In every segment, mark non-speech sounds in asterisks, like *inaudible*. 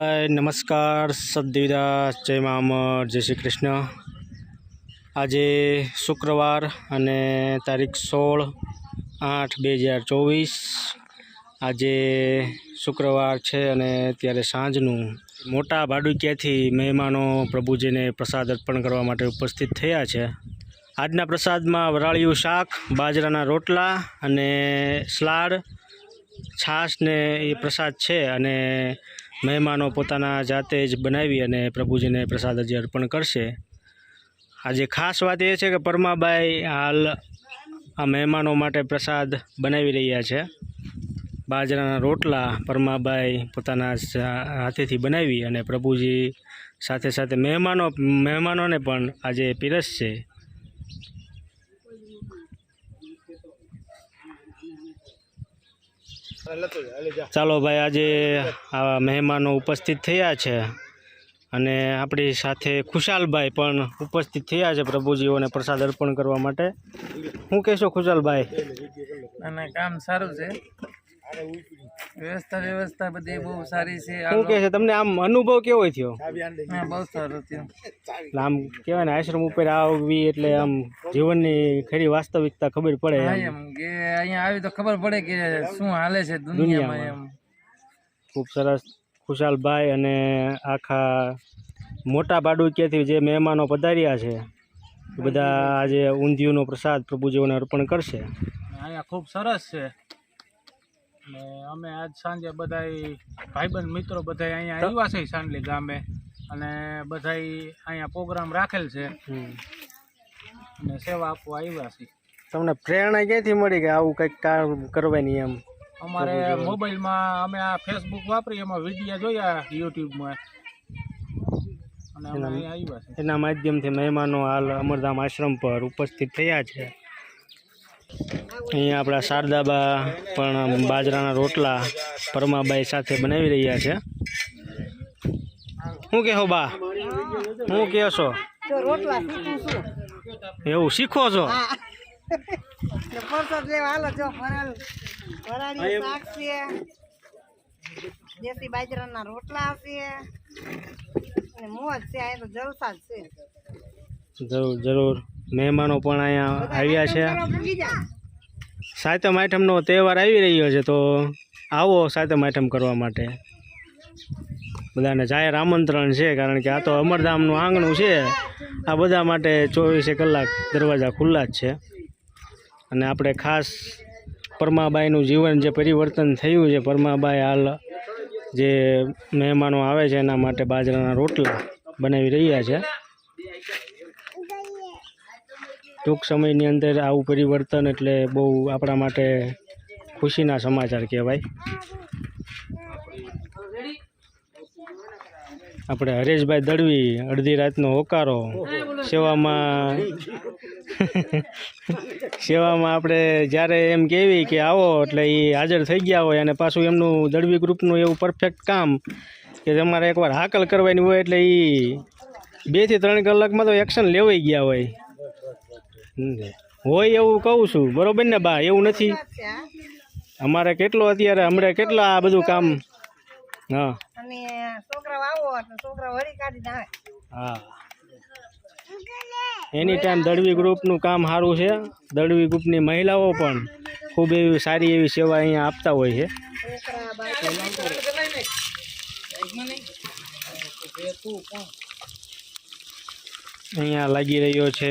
નમસ્કાર સદદેવીદાસ જય મામર જય શ્રી કૃષ્ણ. આજે શુક્રવાર અને તારીખ સોળ આઠ બે હજાર ચોવીસ. આજે શુક્રવાર છે અને ત્યારે સાંજનું મોટા ભાડુકિયાથી મહેમાનો પ્રભુજીને પ્રસાદ અર્પણ કરવા માટે ઉપસ્થિત થયા છે. આજના પ્રસાદમાં વરાળિયું શાક, બાજરાના રોટલા અને સલાડ, છાશ ને એ પ્રસાદ છે અને મહેમાનો પોતાના જાતે જ બનાવી અને પ્રભુજીને પ્રસાદ હજી અર્પણ કરશે. આજે ખાસ વાત એ છે કે પરમાબાઈ હાલ આ મહેમાનો માટે પ્રસાદ બનાવી રહ્યા છે. બાજરાના રોટલા પરમાબાઈ પોતાના હાથેથી બનાવી અને પ્રભુજી સાથે સાથે મહેમાનો, મહેમાનોને પણ આજે પીરસશે. ચાલો ભાઈ, આજે આવા મહેમાનો ઉપસ્થિત થયા છે અને આપણી સાથે ખુશાલભાઈ પણ ઉપસ્થિત થયા છે પ્રભુજીઓને પ્રસાદ અર્પણ કરવા માટે. હું કહેશો ખુશાલભાઈ? અને કામ સારું છે. વ્યવસ્થા વ્યવસ્થા બધી બહુ સારી છે. શું કે છે? તમને આમ અનુભવ કેવો થયો? હા, બહુ સારો થયો. એટલે આમ કહેવાય ને આશ્રમ ઉપર આવવી એટલે આમ જીવનની ખરી વાસ્તવિકતા ખબર પડે એમ. કે અહીંયા આવી તો ખબર પડે કે શું હાલે છે દુનિયામાં એમ. ખૂબ સરસ ખુશાલભાઈ અને આખા મોટા બાડુકિયાથી જે મહેમાનો પધાર્યા છે એ બધા આજે ઊંધિયુંનો પ્રસાદ પ્રભુજીઓને અર્પણ કરશે. અહીંયા ખૂબ સરસ છે. ને અમે આજ સાંજે બધાય ભાઈબંધ મિત્રો બધાય અહીંયા આવ્યા છે સાંડલી ગામે. અને બધાય અહીંયા પ્રોગ્રામ રાખેલ છે. ને અને સેવા આપવા આવ્યા છે. તમને પ્રેરણા ક્યાંથી મળી કે આવું કંઈક કામ કરવાની એમ? અમારે મોબાઈલમાં અમે આ ફેસબુક વાપરી એમાં વીડિયો જોયા યુટ્યુબમાં. અને આવ્યા એના માધ્યમથી મહેમાનો હાલ અમરધામ આશ્રમ પર ઉપસ્થિત થયા છે. અહીંયા આપણા શારદાબા પણ બાજરાના રોટલા પરમાબાઈ સાથે બનાવી રહ્યા છે. શું કહો બા? શું કહો છો? રોટલા એવું શીખો છો? હા. દેશી બાજરાના રોટલા છે. અને મોજ છે આ તો જલસા જ છે. જરૂર જરૂર. મહેમાનો પણ અહીંયા આવ્યા છે. સાતમ આઠમનો તહેવાર આવી રહ્યો છે તો આવો સાતમ આઠમ કરવા માટે. બધાને જાહેર આમંત્રણ છે કારણ કે આ તો અમરધામનું આંગણું છે. આ બધા માટે ચોવીસે કલાક દરવાજા ખુલ્લા જ છે. અને આપણે ખાસ પરમાબાઈનું જીવન જે પરિવર્તન થયું છે પરમાબાઈ હાલ જે મહેમાનો આવે છે એના માટે બાજરાના રોટલા બનાવી રહ્યા છે. ટૂંક સમયની અંદર આવું પરિવર્તન એટલે બહુ આપણા માટે ખુશીના સમાચાર કહેવાય આપણે હરેશભાઈ દળવી અડધી રાતનો હોકારો સેવામાં *laughs* સેવામાં આપણે જ્યારે એમ કહેવી કે આવો એટલે એ હાજર થઈ ગયા હોય અને પાછું એમનું દળવી ગ્રુપનું એવું પરફેક્ટ કામ કે તમારે એકવાર હાકલ કરવાની હોય એટલે એ બેથી ત્રણ કલાકમાં તો એક્શન લેવાઈ ગયા હોય. હોય એવું કહું છું. બરોબર ને બા? એવું નથી. અમારે કેટલો અત્યારે હમણાં કેટલા આ બધું કામ? હા. હા. એની ટાઈમ દળવી ગ્રુપનું કામ સારું છે. દળવી ગ્રુપની મહિલાઓ પણ ખૂબ એવી સારી એવી સેવા અહીંયા આપતા હોય છે. અહીંયા લાગી રહ્યો છે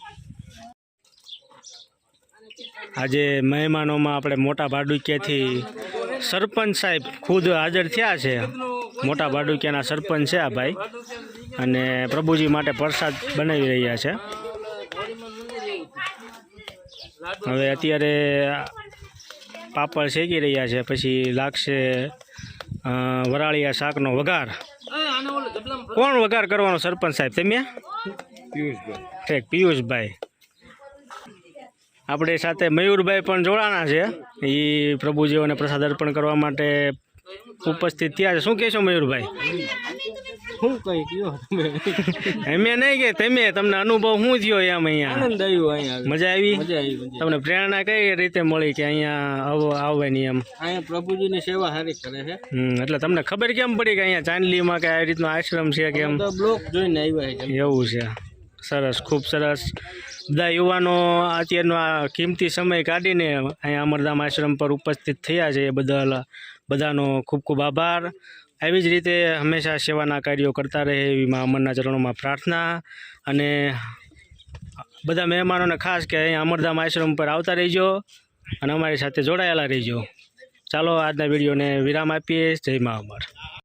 આજે મહેમાનોમાં આપણે મોટા ભાડુકિયાથી સરપંચ સાહેબ ખુદ હાજર થયા છે. મોટા ભાડુકિયાના સરપંચ છે આ ભાઈ. અને પ્રભુજી માટે પ્રસાદ બનાવી રહ્યા છે. હવે અત્યારે પાપડ શેકી રહ્યા છે પછી લાગશે વરાળિયા શાકનો વઘાર. કોણ વઘાર કરવાનો સરપંચ સાહેબ તમે? ઠીક પિયુષભાઈ. આપણે સાથે મયુરભાઈ પણ જોડાણા છે. એ પ્રભુજીઓને પ્રસાદ અર્પણ કરવા માટે ઉપસ્થિત થયા છે. શું કહેશો મયુરભાઈ? શું કઈ કયો નહીં કે તમે તમને અનુભવ શું થયો એમ અહીંયા? આનંદ આવ્યો અહીંયા. મજા આવી? મજા આવી તમને પ્રેરણા કઈ રીતે મળી કે અહીંયા આવો આવવાની એમ? અહીંયા પ્રભુજીની સેવા સારી કરે છે. એટલે તમને ખબર કેમ પડી કે અહીંયા ચાંદલીમાં કે આ રીતનો આશ્રમ છે કેમ બ્લોક જોઈને આવ્યા છે. એવું છે. સરસ, ખૂબ સરસ. બધા યુવાનો અત્યારનો આ કિંમતી સમય કાઢીને અહીંયા અમરધામ આશ્રમ પર ઉપસ્થિત થયા છે. એ બદલ બધાનો ખૂબ ખૂબ આભાર. આવી જ રીતે હંમેશા સેવાના કાર્યો કરતા રહે એવી મા અમરના ચરણોમાં પ્રાર્થના. અને બધા મહેમાનોને ખાસ કે અહીંયા અમરધામ આશ્રમ પર આવતા રહીજો અને અમારી સાથે જોડાયેલા રહીજો. ચાલો આજના વિડીયોને વિરામ આપીએ. જય મા અમર.